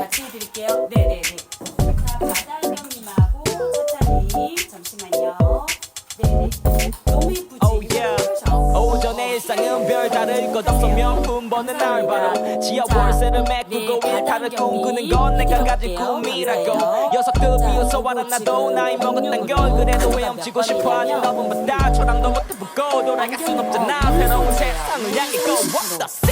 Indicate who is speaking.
Speaker 1: 같이 해드릴게요. 네네네. 자, 바다경님하고 차차님 잠시만요. 네네. 너무 이쁘지?
Speaker 2: Oh yeah. Oh, 오전의 일상은 별다를 것 없어 명품 버는 날 바로 지하 월세를 메꾸고 네, 일탈을 꿈꾸는 건 내가 가진 꿈이라고 네. 녀석들 비웃어 와라 나도 나이 먹었단 걸 그래도 헤엄치고 싶어 하는 너무 맞다 저랑 너무 뜨겁고 돌아갈 순 없잖아 어, 새로운 음. 세상을 향해 go what the